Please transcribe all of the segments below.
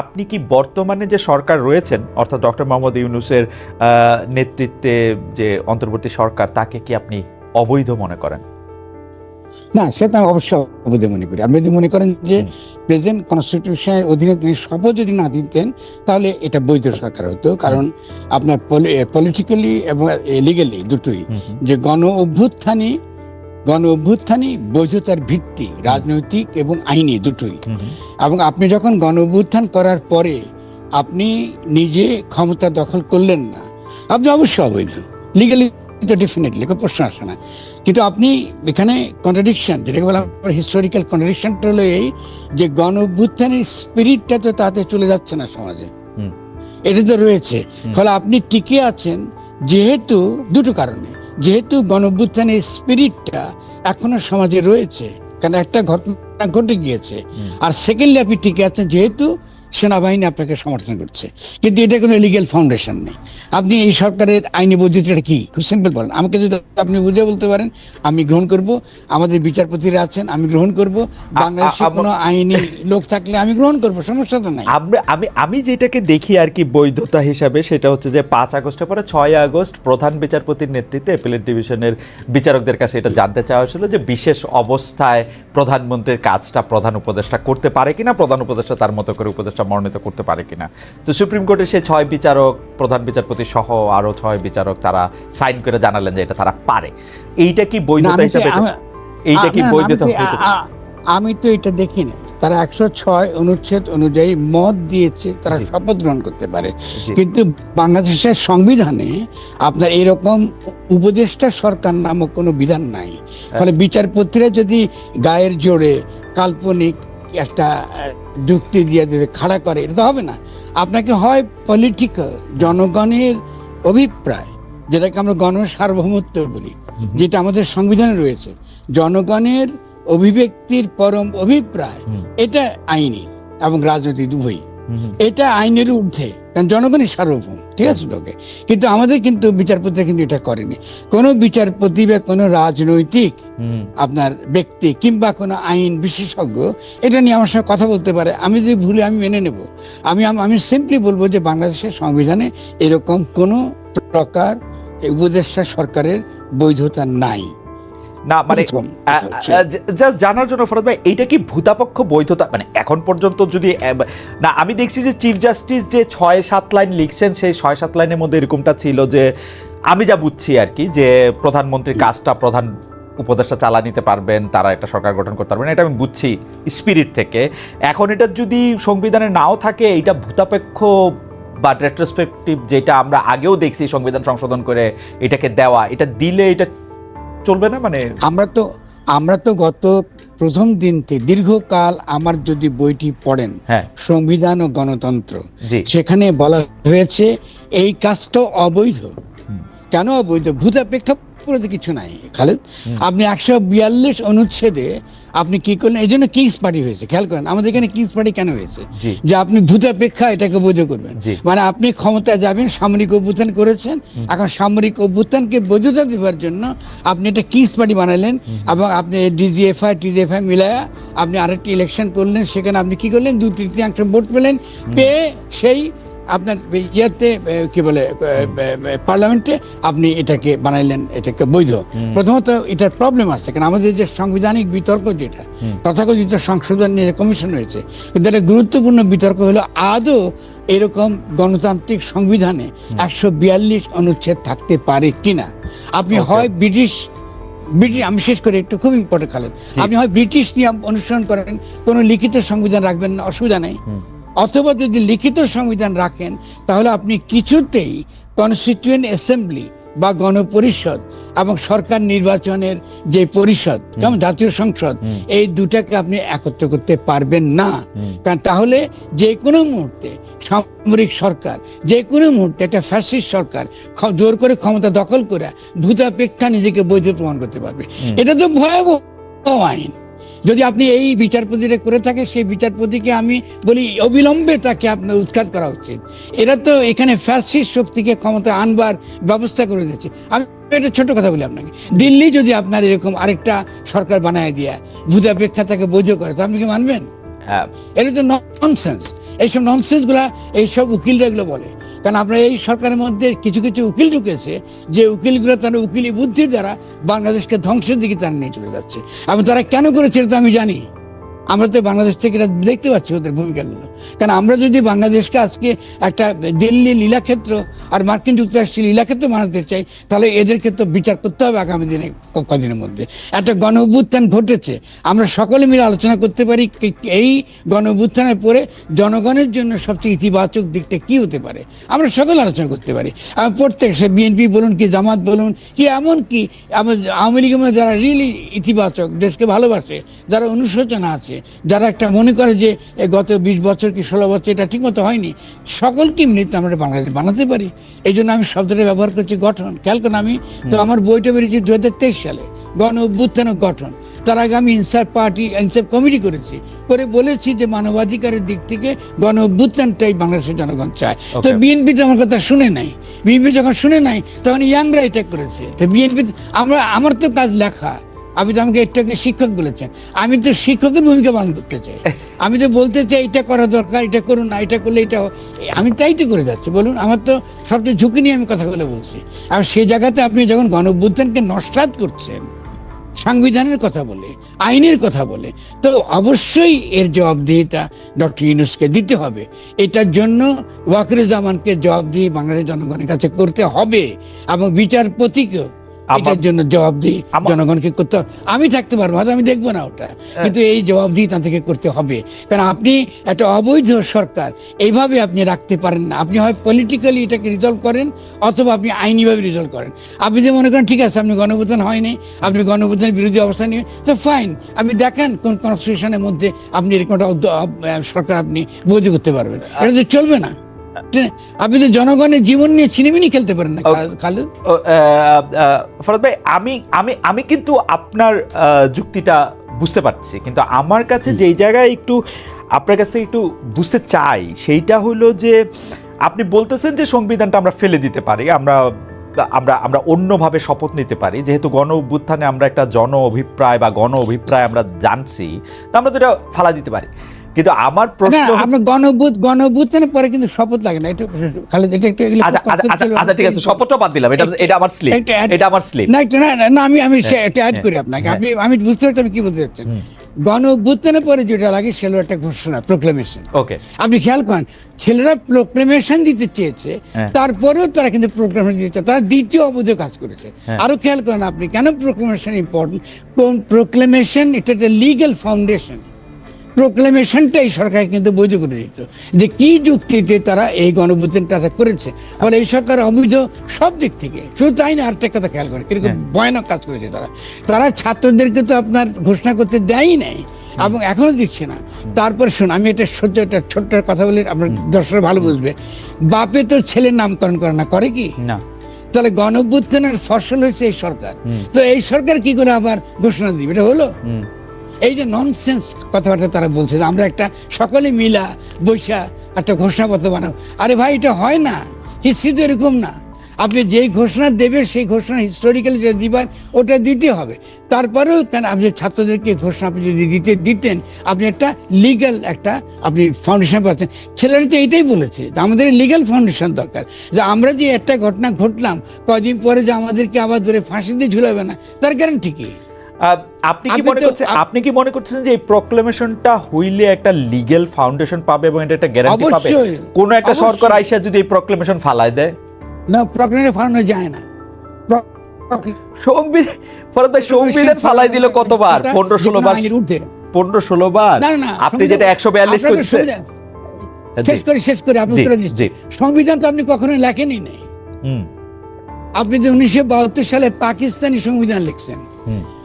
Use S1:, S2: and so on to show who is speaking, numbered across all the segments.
S1: আপনি কি বর্তমানে যে সরকার রয়েছেন অর্থাৎ ডক্টর মোহাম্মদ ইউনুসের নেতৃত্বে যে অন্তর্বর্তী সরকার তাকে কি আপনি অবৈধ মনে করেন?
S2: না সেটা আমি অবশ্যই অবৈধ মনে করি। আপনি যদি মনে করেন যে প্রেজেন্ট কনস্টিটিউশনের অধীনে তিনি শপথ যদি না দিতেন তাহলে এটা বৈধ সরকার হতো। কারণ আপনার পলিটিক্যালি এবং লিগালি দুটোই। যে গণ অভ্যুত্থানই গণ অভ্যুত্থানই বৈধতার ভিত্তি রাজনৈতিক এবং আইনি দুটোই। এবং আপনি যখন গণ অভ্যুত্থান করার পরে আপনি নিজে ক্ষমতা দখল করলেন না আপনি অবশ্যই অবৈধ। লিগালি তো ডেফিনেটলি কোনো প্রশ্ন আসে না। কিন্তু আপনি এখানে কন্ট্রাডিকশন যেটাকে বলা হিস্টোরিক্যাল কন্ট্রাডিকশনটা হলো এই যে গণ অভ্যুত্থানের স্পিরিটটা তো তাতে চলে যাচ্ছে না সমাজে। এটা তো রয়েছে। ফলে আপনি টিকে আছেন যেহেতু দুটো কারণে। যেহেতু গণ অভ্যুত্থানের স্পিরিটটা এখনও সমাজে রয়েছে কারণ একটা ঘটনা ঘটে গিয়েছে। আর সেকেন্ডলি আপনি ঠিক আছেন যেহেতু সেনাবাহিনী আপনাকে সমর্থন করছে। কিন্তু এটা কোনো লিগেল ফাউন্ডেশন নেই। আপনি এই সরকারের আইনি বৈধতাটা কি? খুব সিম্পল বলেন। আমাকে যদি আপনি বুঝে বলতে পারেন আমি গ্রহণ করব। আমাদের বিচারপতিরা আছেন আমি গ্রহণ করব। বাংলাদেশে কোনো আইনি লোক থাকলে আমি গ্রহণ করব সমস্যা তো নাই।
S1: আমি আমি যেটাকে দেখি আর কি বৈধতা হিসাবে সেটা হচ্ছে যে পাঁচ আগস্টের পরে ছয় আগস্ট প্রধান বিচারপতির নেতৃত্বে অ্যাপিলেট ডিভিশনের বিচারকদের কাছে এটা জানতে চাওয়া হয়েছিল যে বিশেষ অবস্থায় প্রধানমন্ত্রীর কাজটা প্রধান উপদেষ্টা করতে পারে কিনা প্রধান উপদেষ্টা তার মতো করে উপদেষ্টা মনোনীত করতে পারে কিনা। তো সুপ্রিম কোর্টে সে ছয় বিচারক প্রধান বিচারপতি সহ আরও ছয় বিচারক তারা সাইন করে জানালেন যে এটা তারা পারে। এইটা কি বৈধতা হিসাবে এইটা কি বৈধতা
S2: আমি তো- এটা দেখি না তারা একশো ছয় অনুচ্ছেদ অনুযায়ী মত দিয়েছে তারা শপথ গ্রহণ করতে পারে। কিন্তু বাংলাদেশের সংবিধানে আপনার এরকম উপদেষ্টা সরকার নামক কোনো বিধান নাই। ফলে বিচারপতিরা যদি গায়ের জোরে কাল্পনিক একটা যুক্তি দিয়ে যদি খাড়া করে এটা তো হবে না। আপনাকে হয় পলিটিক্যাল জনগণের অভিপ্রায় যেটাকে আমরা গণ সার্বভৌমত্ব বলি যেটা আমাদের সংবিধানে রয়েছে। জনগণের অভিব্যক্তির পরম অভিপ্রায় এটা আইনি এবং রাজনৈতিক উভয়ই। এটা আইনের ঊর্ধ্বে কারণ জনগণই সার্বভৌম। ঠিক আছে তোকে? কিন্তু আমাদের কিন্তু বিচারপতিরা কিন্তু এটা করেনি। কোন বিচারপতি বা কোনো রাজনৈতিক আপনার ব্যক্তি কিংবা কোনো আইন বিশেষজ্ঞ এটা নিয়ে আমার সঙ্গে কথা বলতে পারে। আমি যদি ভুলে আমি মেনে নেব। আমি আমি সিম্পলি বলব যে বাংলাদেশের সংবিধানে এরকম কোনো প্রকার উপদেষ্টা সরকারের বৈধতা নাই।
S1: না মানে জাস্ট জানার জন্য ফরদ ভাই এইটা কি ভূতাপক্ষ বৈধতা? মানে এখন পর্যন্ত যদি না আমি দেখছি যে চিফ জাস্টিস যে ছয় সাত লাইন লিখছেন সেই ছয় সাত লাইনের মধ্যে এরকমটা ছিল যে আমি যা বুঝছি আর কি যে প্রধানমন্ত্রীর কাজটা প্রধান উপদেষ্টা চালা নিতে পারবেন তারা একটা সরকার গঠন করতে পারবেন এটা আমি বুঝছি স্পিরিট থেকে। এখন এটা যদি সংবিধানে নাও থাকে এটা ভূতাপেক্ষ বা রেট্রোস্পেক্টিভ যেটা আমরা আগেও দেখছি সংবিধান সংশোধন করে এটাকে দেওয়া এটা দিলে এটা চলবে না? মানে
S2: আমরা তো আমরা তো গত প্রথম দিন থেকে দীর্ঘকাল আমার যদি বইটি পড়েন
S1: হ্যাঁ।
S2: সংবিধান ও গণতন্ত্র সেখানে বলা হয়েছে এই কাজটা অবৈধ। কেন অবৈধ? ভূতাপেক্ষা কিছু নাই খালেদ। আপনি একশো বিয়াল্লিশ অনুচ্ছেদে আপনি কি করলেন? এই জন্য কিংস পার্টি হয়েছে। খেয়াল করেন আমাদের এখানে কিংস পার্টি কেন হয়েছে? যে আপনি ভূতাপেক্ষা এটাকে বৈধ করবেন। মানে আপনি ক্ষমতায় যাবেন সামরিক অভ্যুত্থান করেছেন এখন সামরিক অভ্যুত্থানকে বৈধতা দেওয়ার জন্য আপনি একটা কিংস পার্টি বানালেন এবং আপনি ডিজিএফআই টিজিএফআই মিলায়া আপনি আরেকটি ইলেকশন করলেন সেখানে আপনি কি করলেন? দু তৃতীয়াংশ ভোট পেলেন পেয়ে সেই আপনার ইয়েতে কি বলে পার্লামেন্টে আপনি এটাকে বানাইলেন এটাকে বৈধ। প্রথমত এটার প্রবলেম আছে কারণ আমাদের যে সাংবিধানিক বিতর্ক যেটা তথাকথিত সংশোধন নিয়ে কমিশন হয়েছে কিন্তু একটা গুরুত্বপূর্ণ বিতর্ক হলো আদৌ এরকম গণতান্ত্রিক সংবিধানে একশো বিয়াল্লিশ অনুচ্ছেদ থাকতে পারে কিনা। আপনি হয় ব্রিটিশ ব্রিটিশ আমি শেষ করে একটু খুব ইম্পর্টেন্ট খালেদ। আপনি হয় ব্রিটিশ নিয়ম অনুসরণ করেন কোনো লিখিত সংবিধান রাখবেন না অসুবিধা নেই। অথবা যদি লিখিত সংবিধান রাখেন তাহলে আপনি কিছুতেই কনস্টিটিউয়েন্ট অ্যাসেম্বলি বা গণপরিষদ এবং সরকার নির্বাচনের যে পরিষদ যেমন জাতীয় সংসদ এই দুটাকে আপনি একত্র করতে পারবেন না। কারণ তাহলে যে কোনো মুহূর্তে সামরিক সরকার যে কোনো মুহূর্তে একটা ফ্যাসিস্ট সরকার জোর করে ক্ষমতা দখল করে ভূতাপেক্ষা নিজেকে বৈধ প্রমাণ করতে পারবে। এটা তো ভয়াবহ আইন। যদি আপনি এই বিচারপতিটা করে থাকে সেই বিচারপতিকে আমি বলি অবিলম্বে তাকে আপনার উৎখাত করা উচিত। এরা তো এখানে ফ্যাসিস্ট শক্তিকে ক্ষমতা আনবার ব্যবস্থা করে দিয়েছে। আমি এটা ছোট কথা বলি আপনাকে। দিল্লি যদি আপনার এরকম আরেকটা সরকার বানায় দিয়ে ভূতাপেক্ষা তাকে বৈধ করে তো আপনি কি মানবেন?
S1: হ্যাঁ,
S2: এটা তো ননসেন্স এইসব ননসেন্সগুলা এইসব উকিলরা এগুলো বলে। কারণ আমরা এই সরকারের মধ্যে কিছু কিছু উকিল ঢুকেছে, যে উকিলগুলো তারা উকিলি বুদ্ধি দ্বারা বাংলাদেশকে ধ্বংসের দিকে তারা নিয়ে চলে যাচ্ছে। এবং তারা কেন করেছে এটা আমি জানি। আমরা তো বাংলাদেশ থেকে এটা দেখতে পাচ্ছি ওদের ভূমিকাগুলো। কারণ আমরা যদি বাংলাদেশকে আজকে একটা দিল্লি লীলাক্ষেত্র আর মার্কিন যুক্তরাষ্ট্রের লীলাক্ষেত্র বানাতে চাই, তাহলে এদেরকে তো বিচার করতে হবে আগামী দিনে কদিনের মধ্যে। একটা গণ অভ্যুত্থান ঘটেছে, আমরা সকলে মিলে আলোচনা করতে পারি এই গণ অভ্যুত্থানের পরে জনগণের জন্য সবচেয়ে ইতিবাচক দিকটা কি হতে পারে। আমরা সকলে আলোচনা করতে পারি। প্রত্যেক সে বিএনপি বলুন কি জামাত বলুন কি এমন কি আওয়ামী লীগের যারা রিয়েলি ইতিবাচক, দেশকে ভালোবাসে, যারা অনুশোচনা আছে যারা একটা মনে করে যে গত বিশ বছর কি ষোলো বছর এটা ঠিকমতো হয়নি? সকলকে মিলিত আমরা বাংলাদেশ বানাতে পারি? এই জন্য আমি শব্দটা ব্যবহার করছি গঠন। খেয়াল করুন আমি তো আমার বইটা বেরিয়েছে দু হাজার তেইশ সালে গণ অভ্যুত্থান গঠন। তার আগে আমি ইনসাফ পার্টি ইনসাফ কমিটি করেছি। করে বলেছি যে মানবাধিকারের দিক থেকে গণ অভ্যুত্থানটাই বাংলাদেশের জনগণ চায়। তো বিএনপি তো আমার কথা শুনে নাই। বিএনপি যখন শুনে নাই তখন ইয়াংরা এটা করেছে। তো বিএনপি আমরা আমার তো কাজ লেখা। আপনি তো আমাকে একটাকে শিক্ষক বলেছেন। আমি তো শিক্ষকের ভূমিকা পালন করতে চাই। আমি তো বলতে চাই এটা করা দরকার এটা করুন না এটা করলে এটা আমি তাই তো করে যাচ্ছি। বলুন আমার তো সবচেয়ে ঝুঁকি নিয়ে আমি কথাগুলো বলছি। আর সেই জায়গাতে আপনি যখন গণঅভ্যুত্থানকে নস্বাত করছেন সংবিধানের কথা বলে আইনের কথা বলে তো অবশ্যই এর জবাবদিহিতা ডক্টর ইউনুসকে দিতে হবে। এটার জন্য ওয়াকরুজ্জামানকে জবাবদিহি বাংলাদেশের জনগণের কাছে করতে হবে এবং বিচারপতিকেও এটার জন্য জবাবদিহি জনগণকে করতে আমি থাকতে পারব হয়তো আমি দেখব না ওটা। কিন্তু এই জবাবদিহি তাদেরকে করতে হবে। কারণ আপনি একটা অবৈধ সরকার এইভাবে আপনি রাখতে পারেন না। আপনি হয় পলিটিক্যালি এটাকে রিজলভ করেন অথবা আপনি আইনিভাবে রিজলভ করেন। আপনি যে মনে করেন ঠিক আছে আপনি গণভোটন হয়নি আপনি গণভোটনের বিরোধী অবস্থান নিয়ে তো ফাইন আপনি দেখেন কোন কনস্টিটিউশনের মধ্যে আপনি এরকম একটা সরকার আপনি বৈধ করতে পারবেন। এটা তো চলবে না? আপনি তো জনগণের জীবন নিয়ে ছিনিমিনি খেলতে পারেন না খালু
S1: ফরাদ ভাই আমি আমি আমি কিন্তু আপনার যুক্তিটা বুঝতে পারছি কিন্তু আমার কাছে যেই জায়গায় একটু আপনার কাছ একটু বুঝতে চাই সেইটা হলো যে আপনি বলতেছেন যে সংবিধানটা আমরা ফেলে দিতে পারি আমরা আমরা আমরা অন্যভাবে শপথ নিতে পারি যেহেতু গণ অভ্যুত্থানে আমরা একটা জন অভিপ্রায় বা গণ অভিপ্রায় আমরা জানছি তা আমরা তো এটা ফালা দিতে পারি। কিন্তু আমার প্রশ্ন
S2: আপনার গণভূত গণভূতের পরে কিন্তু শপথ লাগে না একটু খালেদ এটা একটু এগুলো
S1: আচ্ছা আচ্ছা, আচ্ছা আচ্ছা ঠিক আছে শপথটা বাদ দিলাম এটা এটা আমার স্লিপ এটা আমার স্লিপ
S2: না না না, আমি আমি এটা অ্যাড করি আপনাকে। আপনি আমি বুঝতে পারছি কি বলতে চাচ্ছেন গণ অভ্যুত্থানের পরে যেটা লাগে সেটা একটা ঘোষণা প্রোক্লেমেশন
S1: ওকে
S2: আপনি খেয়াল করেন ছেলেরা প্রোক্লেমেশন দিতে চেয়েছে
S1: হ্যাঁ।
S2: তারপরেও তারা কিন্তু প্রোক্লেমেশন দিতে তারা দ্বিতীয় অবৈধ কাজ করেছে।
S1: হ্যাঁ।
S2: আরও খেয়াল করেন আপনি কেন প্রোক্লেমেশন ইম্পর্টেন্ট কোন প্রোক্লেমেশন এটা একটা লিগ্যাল ফাউন্ডেশন প্রোক্লেমেশনটাই সরকার কিন্তু বৈধ করে দিত। যে কি যুক্তিতে তারা এই গণভূতিটা করেছে? ফলে এই সরকার অবৈধ সব দিক থেকে। শুধু তাই না আরেকটা কথা খেয়াল করে কীরকম ভয়ানক কাজ করেছে তারা। তারা ছাত্রদেরকে তো আপনার ঘোষণা করতে দেয়ই নাই এবং এখনও দিচ্ছে না। তারপর শুন আমি এটা সত্য একটা ছোট্ট কথা বলি আপনার দর্শক ভালো বুঝবে। বাপে তো ছেলের নামকরণ করে না করে কি?
S1: না।
S2: তাহলে গণভ্যুত্থানের ফসল হয়েছে এই সরকার। তো এই সরকার কি করে আবার ঘোষণা দিবে? এটা হলো? এই যে ননসেন্স কথাবার্তা তারা বলছে আমরা একটা সকলে মিলা বৈশা একটা ঘোষণাপত্র বানাবো। আরে ভাই, এটা হয় না। হিস্ট্রি তো এরকম না। আপনি যেই ঘোষণা দেবে সেই ঘোষণা হিস্টোরিক্যালি যেটা দিবেন, ওটা দিতে হবে। তারপরেও কেন আপনি ছাত্রদেরকে ঘোষণা আপনি যদি দিতে দিতেন, আপনি একটা লিগ্যাল একটা আপনি ফাউন্ডেশন পাচ্ছেন। ছেলেরা তো এটাই বলেছে যে আমাদের লিগ্যাল ফাউন্ডেশন দরকার। যে আমরা যে একটা ঘটনা ঘটলাম কদিন পরে যে আমাদেরকে আবার ধরে ফাঁসি দিয়ে ঝুলাবে না, তার গ্যারান্টি কি?
S1: আপনি কি মনে করছেন আপনি কি মনে করছেন যে এই প্রোক্লেমেশনটা হইলে একটা লিগ্যাল ফাউন্ডেশন পাবে এবং এটা একটা গ্যারান্টি পাবে? কোন একটা। সরকার আইসা যদি এই প্রোক্লেমেশন ফালায় দেয়?
S2: না প্রক্রিয়া ফালানো যায় না।
S1: সংবিধান ফরদ ভাই সংবিধান ফালাই দিল কতবার? পনেরো ষোলো বার। পনেরো ষোলো বার।
S2: না
S1: আপনি যেটা একশো বিয়াল্লিশ করছেন।
S2: শেষ করে শেষ করে আপনি উত্তর। সংবিধান তো আপনি কখনোই লেখেনই নাই।
S1: হুম।
S2: আপনি যে উনিশশো বাহাত্তর সালে পাকিস্তানি সংবিধান লিখছেন।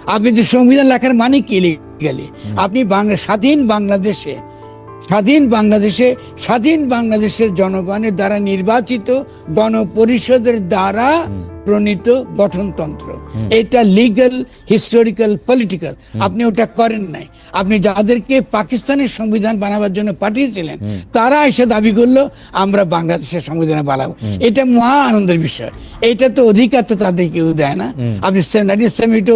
S2: আপনি যে সংবিধান লেখার মানে কি গেলে আপনি বাংলা স্বাধীন বাংলাদেশে স্বাধীন বাংলাদেশে স্বাধীন বাংলাদেশের জনগণের দ্বারা নির্বাচিত গণপরিষদের দ্বারা প্রণীত গঠনতন্ত্র। এটা লিগ্যাল হিস্টোরিক্যাল পলিটিক্যাল আপনি ওটা করেন নাই। আপনি যাদেরকে পাকিস্তানের সংবিধান বানাবার জন্য পাঠিয়েছিলেন তারা এসে দাবি করল আমরা বাংলাদেশের সংবিধান বানাবো। এটা মহা আনন্দের বিষয়। এটা তো অধিকার তো তাদের কেউ দেয় না। আপনি নাইনটিন সেভেন্টি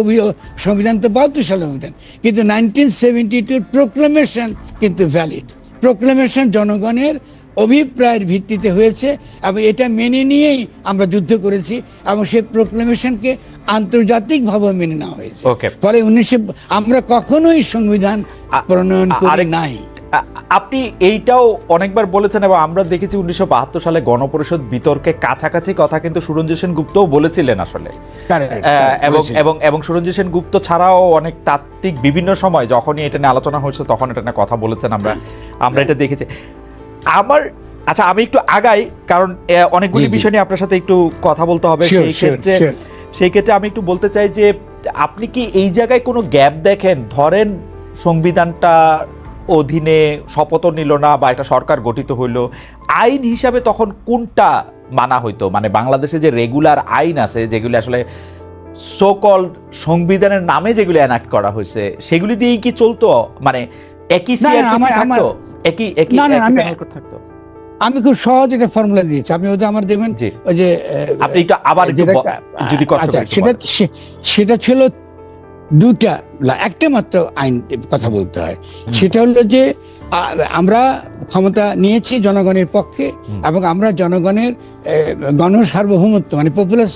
S2: সংবিধান তো বাহাত্তর সালের সংবিধান কিন্তু নাইনটিন সেভেন্টি টু প্রোক্লামেশন কিন্তু ভ্যালিড প্রোক্লেমেশন জনগণের অভিপ্রায়ের ভিত্তিতে হয়েছে এবং এটা মেনে নিয়েই আমরা যুদ্ধ করেছি এবং সেই প্রোক্লেমেশনকে আন্তর্জাতিকভাবে মেনে নেওয়া হয়েছে. ফলে উনিশশো আমরা কখনোই সংবিধান প্রণয়ন করি নাই।
S1: আপনি এইটাও অনেকবার বলেছেন এবং আমরা দেখেছি উনিশশো বাহাত্তর সালে গণপরিষদ বিতর্কে কাছাকাছি কথা কিন্তু সুরঞ্জিত সেন গুপ্তও বলেছিলেন আসলে। এবং এবং এবং সুরঞ্জিত সেন গুপ্ত ছাড়াও অনেক তাত্ত্বিক বিভিন্ন সময় যখনই এটা নিয়ে আলোচনা হয়েছে তখন এটা নিয়ে কথা বলেছেন আমরা। আমরা এটা দেখেছি। আমার আচ্ছা আমি একটু আগাই কারণ অনেকগুলি। বিষয় নিয়ে আপনার সাথে একটু কথা বলতে হবে। সেই ক্ষেত্রে সেই ক্ষেত্রে আমি একটু বলতে চাই যে আপনি কি এই জায়গায় কোনো গ্যাপ দেখেন? ধরেন সংবিধানটা অধীনে শপথ নিল না বা একটা সরকার গঠিত হইল আইন হিসাবে তখন কোনটা মানা হইতো? মানে বাংলাদেশে যে রেগুলার আইন আছে যেগুলি আসলে সোকল সংবিধানের নামে যেগুলি এনাক্ট করা হয়েছে সেগুলি দিয়েই কি চলতো? মানে একই সিআরপিসি থাকতো? একই একই
S2: না, না, আমি-
S1: থাকতো?
S2: আমি খুব সহজ একটা ফর্মুলা দিয়েছি। আপনি ওটা আমার
S1: দেবেন।
S2: ওই যে
S1: আপনি একটু আবার যদি
S2: আচ্ছা সেটা সেটা ছিল দুটা একটা মাত্র আইন কথা বলতে হয়। সেটা হলো যে আমরা ক্ষমতা নিয়েছি জনগণের পক্ষে এবং আমরা জনগণের গণ সার্বভৌমত্ব মানে পপুলার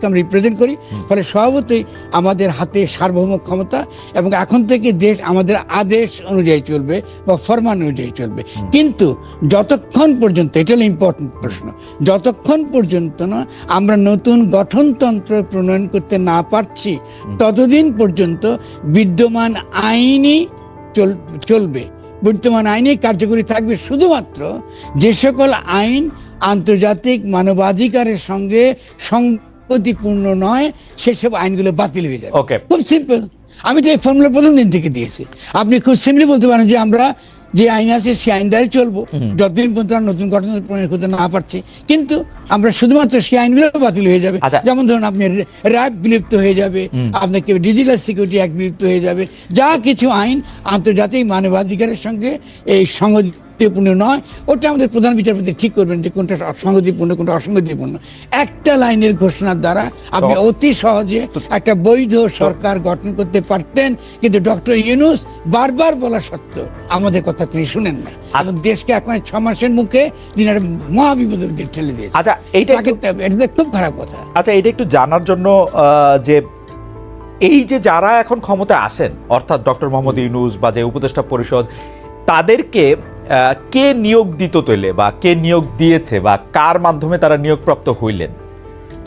S2: সভারেন্টিকে আমরা রিপ্রেজেন্ট করি। ফলে স্বভাবতই আমাদের হাতে সার্বভৌম ক্ষমতা এবং এখন থেকে দেশ আমাদের আদেশ অনুযায়ী চলবে বা ফরমান অনুযায়ী চলবে। কিন্তু যতক্ষণ পর্যন্ত এটা হলো ইম্পর্টেন্ট প্রশ্ন যতক্ষণ পর্যন্ত না আমরা নতুন গঠনতন্ত্র প্রণয়ন করতে না পারছি ততদিন পর্যন্ত বিদ্যমান আইনই চল চলবে। বর্তমান আইনই কার্যকরী থাকবে শুধুমাত্র যে সকল আইন আন্তর্জাতিক মানবাধিকারের সঙ্গে সংগতিপূর্ণ নয় সেসব আইনগুলো বাতিল হয়ে যাবে. খুব সিম্পল আমি তো এই ফর্মুলা প্রথম দিন থেকে দিয়েছি। আপনি খুব সিম্পলি বলতে পারেন যে আমরা যে আইন আছে সেই আইন দ্বারাই চলবো। যতদিন পর্যন্ত নতুন গঠন প্রণয়ন করতে না পারছি। কিন্তু আমরা শুধুমাত্র সেই আইনগুলো বাতিল হয়ে যাবে।
S1: আচ্ছা।
S2: যেমন ধরুন আপনি র্যাব বিলুপ্ত হয়ে যাবে। আপনাকে ডিজিটাল সিকিউরিটি অ্যাক্ট বিলুপ্ত হয়ে যাবে। যা কিছু আইন আন্তর্জাতিক মানবাধিকারের সঙ্গে এই সংগতিপূর্ণ নয় ওটা আমাদের প্রধান বিচারপতি ঠিক করবেন যে কোনটা সংগতিপূর্ণ কোনটা অসংগতিপূর্ণ একটা লাইনের ঘোষণার দ্বারা আপনি অতি সহজে একটা বৈধ সরকার গঠন করতে পারতেন কিন্তু ডক্টর ইউনুস বারবার বলা সত্ত্বেও আমাদের কথা তিনি শুনেন না এবং দেশকে এখন ছ মাসের মুখে তিনি একটা মহাবিপদের দিকে ঠেলে দিয়েছে
S1: আচ্ছা এইটা
S2: এটা খুব খারাপ কথা।
S1: আচ্ছা এটা একটু জানার জন্য যে এই যে যারা এখন ক্ষমতায় আসেন অর্থাৎ ডক্টর মোহাম্মদ ইউনুস বা যে উপদেষ্টা পরিষদ তাদেরকে কে নিয়োগ দিত তৈলে বা কে নিয়োগ দিয়েছে বা কার মাধ্যমে তারা নিয়োগপ্রাপ্ত হইলেন?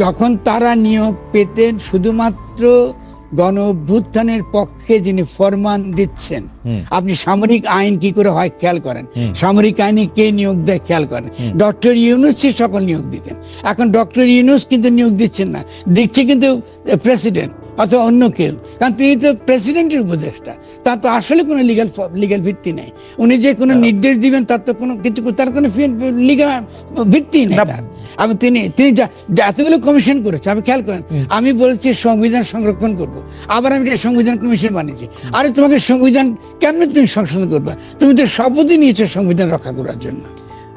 S2: তখন তারা নিয়োগ পেতেন শুধুমাত্র গণ অভ্যুত্থানের পক্ষে যিনি ফরমান দিচ্ছেন আপনি সামরিক আইন কি করে হয় খেয়াল করেন? সামরিক আইনে কে নিয়োগ দেয় খেয়াল করেন? ডক্টর ইউনুসই সকল নিয়োগ দিতেন। এখন ডক্টর ইউনুস কিন্তু নিয়োগ দিচ্ছেন না দিচ্ছে কিন্তু প্রেসিডেন্ট। অথবা অন্য কেউ। কারণ তিনি তো প্রেসিডেন্টের উপদেষ্টা। তার তো আসলে কোনো লিগাল লিগাল ভিত্তি নেই। উনি যে কোনো নির্দেশ দিবেন তার তো কোনো কিছু তার কোনো লিগাল ভিত্তি নেই আমি তিনি তিনি এতগুলো কমিশন করেছে আমি খেয়াল করেন আমি বলছি সংবিধান সংরক্ষণ করব। আবার আমি এটা সংবিধান কমিশন বানিয়েছি আরে তোমাকে সংবিধান কেন তুমি সংশোধন করবা? তুমি তো শপথই নিয়েছো সংবিধান রক্ষা করার জন্য।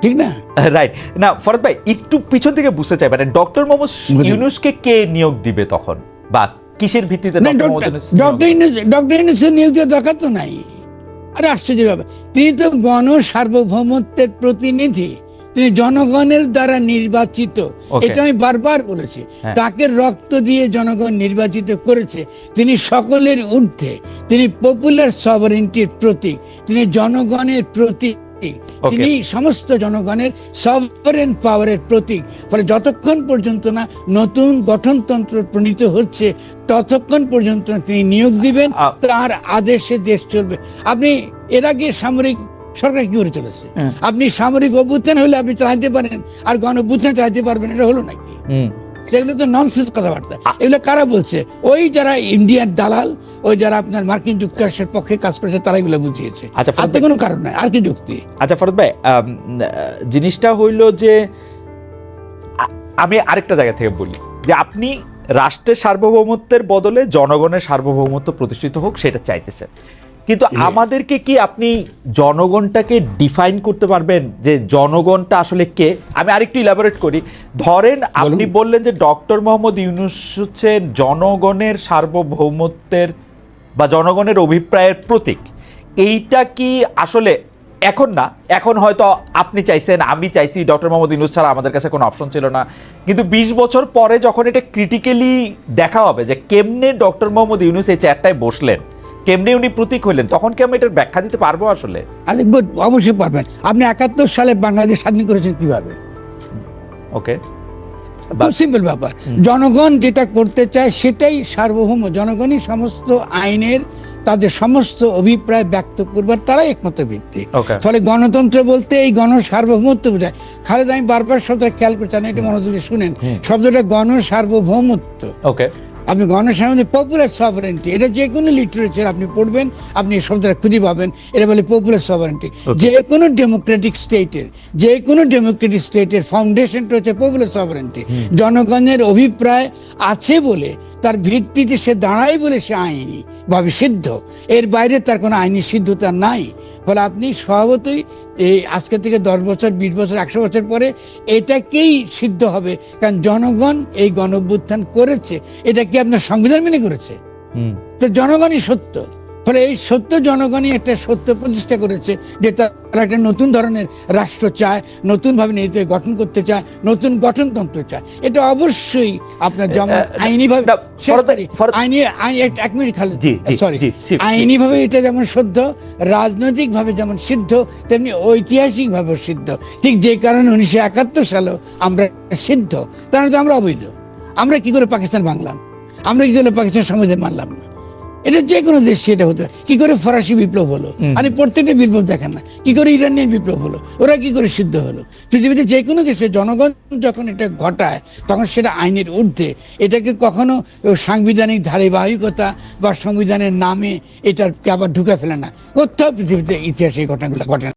S2: ঠিক না?
S1: রাইট না ফরদ ভাই একটু পিছন থেকে বুঝতে চাই মানে ডক্টর মোহাম্মদ ইউনুসকে কে নিয়োগ দিবে তখন? বা কিসের ভিত্তিতে ডক্টর ইউনুস নিয়োগ
S2: ডক্টর ইউনুসের নিয়োগ দেওয়ার দরকার তো নাই। আরে আশ্চর্য ব্যাপার। তিনি তো গণ সার্বভৌমত্বের প্রতিনিধি। তিনি জনগণের দ্বারা নির্বাচিত। এটা আমি বারবার বলেছি।
S1: হ্যাঁ।
S2: তাকে রক্ত দিয়ে জনগণ নির্বাচিত করেছে। তিনি সকলের ঊর্ধ্বে। তিনি পপুলার সভারেন্টির প্রতীক। তিনি জনগণের প্রতীক। তিনি সমস্ত জনগণের সভারেন পাওয়ারের প্রতীক। ফলে যতক্ষণ পর্যন্ত না নতুন গঠনতন্ত্র প্রণীত হচ্ছে ততক্ষণ পর্যন্ত তিনি নিয়োগ দিবেন তার আদেশে দেশ চলবে। আপনি এর আগে সামরিক সরকার কি করে চলেছে। আপনি সামরিক অভ্যুত্থান হলে আপনি চালাতে পারেন আর গণ অভ্যুত্থান চালাতে পারবেন এটা হলো নাকি। এগুলো তো ননসেন্স কথাবার্তা। এগুলো কারা বলছে? ওই যারা ইন্ডিয়ার দালাল ওই যারা আপনার মার্কিন যুক্তরাষ্ট্রের পক্ষে কাজ করেছে তারা এগুলো বুঝিয়েছে।
S1: আচ্ছা,
S2: আর কোনো কারণ নাই আর কি যুক্তি?
S1: আচ্ছা ফরদ ভাই জিনিসটা হইল যে আমি আরেকটা জায়গা থেকে বলি যে আপনি রাষ্ট্রের সার্বভৌমত্বের বদলে জনগণের সার্বভৌমত্ব প্রতিষ্ঠিত হোক সেটা চাইতেছেন। কিন্তু আমাদেরকে কি আপনি জনগণটাকে ডিফাইন করতে পারবেন যে জনগণটা আসলে কে? আমি আরেকটু ইলাবোরেট করি। ধরেন আপনি বললেন যে ডক্টর মোহাম্মদ ইউনুস হচ্ছে জনগণের সার্বভৌমত্বের বা জনগণের অভিপ্রায়ের প্রতীক। এইটা কি আসলে এখন না? এখন হয়তো আপনি চাইছেন আমি চাইছি ডক্টর মোহাম্মদ ইউনুস ছাড়া আমাদের কাছে কোনো অপশন ছিল না। কিন্তু বিশ বছর পরে যখন এটা ক্রিটিক্যালি দেখা হবে যে কেমনে ডক্টর মোহাম্মদ ইউনুস এই চেয়ারটায় বসলেন কেমনে উনি প্রতীক হইলেন তখন কি আমি এটার ব্যাখ্যা দিতে পারব আসলে?
S2: আরে গুড অবশ্যই পারবেন। আপনি একাত্তর সালে বাংলাদেশ স্বাধীন করেছেন কীভাবে?
S1: ওকে
S2: খুব সিম্পল ব্যাপার। জনগণ যেটা করতে চায় সেটাই সার্বভৌম। জনগণই সমস্ত আইনের তাদের সমস্ত অভিপ্রায় ব্যক্ত করবার তারাই একমাত্র ভিত্তি ফলে গণতন্ত্র বলতে এই গণ সার্বভৌমত্ব বোঝায়। খালেদ আমি বারবার শব্দটা খেয়াল করছেন এটা মনোযোগ দিয়ে শুনেন। শব্দটা গণ সার্বভৌমত্ব
S1: ওকে।
S2: আপনি গণসামাজিক পপুলার সভারেন্টি এটা যে কোনো লিটারেচার আপনি পড়বেন আপনি এই শব্দটা খুঁজে পাবেন এটা বলে পপুলার সভারেন্টি যে কোনো ডেমোক্রেটিক স্টেটের যে কোনো ডেমোক্রেটিক স্টেটের ফাউন্ডেশনটা হচ্ছে পপুলার সভারেন্টি জনগণের অভিপ্রায় আছে বলে তার ভিত্তিতে সে দাঁড়ায় বলে সে আইনি ভাবে সিদ্ধ। এর বাইরে তার কোনো আইনি সিদ্ধতা নাই। ফলে আপনি স্বভাবতই এই আজকে থেকে দশ বছর বিশ বছর একশো বছর পরে এটাকেই সিদ্ধ হবে। কারণ জনগণ এই গণ অভ্যুত্থান করেছে এটা কি আপনার সংবিধান মেনে করেছে।
S1: হুম।
S2: তো জনগণই সত্য। ফলে এই সত্য জনগণই একটা সত্য প্রতিষ্ঠা করেছে যে তারা একটা নতুন ধরনের রাষ্ট্র চায় নতুনভাবে নিজেদের গঠন করতে চায় নতুন গঠনতন্ত্র চায়। এটা অবশ্যই আপনার যেমন আইনিভাবে আইনি এক- মিনিট খালি সরি আইনিভাবে এটা যেমন শুদ্ধ রাজনৈতিকভাবে যেমন সিদ্ধ তেমনি ঐতিহাসিকভাবে সিদ্ধ। ঠিক যে কারণে উনিশশো একাত্তর সালেও আমরা সিদ্ধ তার মানে তো আমরা অবৈধ। আমরা কি করে পাকিস্তান ভাঙলাম? আমরা কি করে পাকিস্তান সংবিধান মানলাম না? এটা যে কোনো দেশ সেটা হতে কি করে ফরাসি বিপ্লব হলো? আমি প্রত্যেকটা বিপ্লব দেখেন না। কি করে ইরানিয়ান বিপ্লব হলো? ওরা কি করে সিদ্ধ হলো? পৃথিবীতে যে কোনো দেশে জনগণ যখন এটা ঘটায় তখন সেটা আইনের ঊর্ধ্বে। এটাকে কখনো সাংবিধানিক ধারাবাহিকতা বা সংবিধানের নামে এটা আবার ঢুকে ফেলে না। কোথাও পৃথিবীতে ইতিহাসে এই ঘটনাগুলো ঘটে না।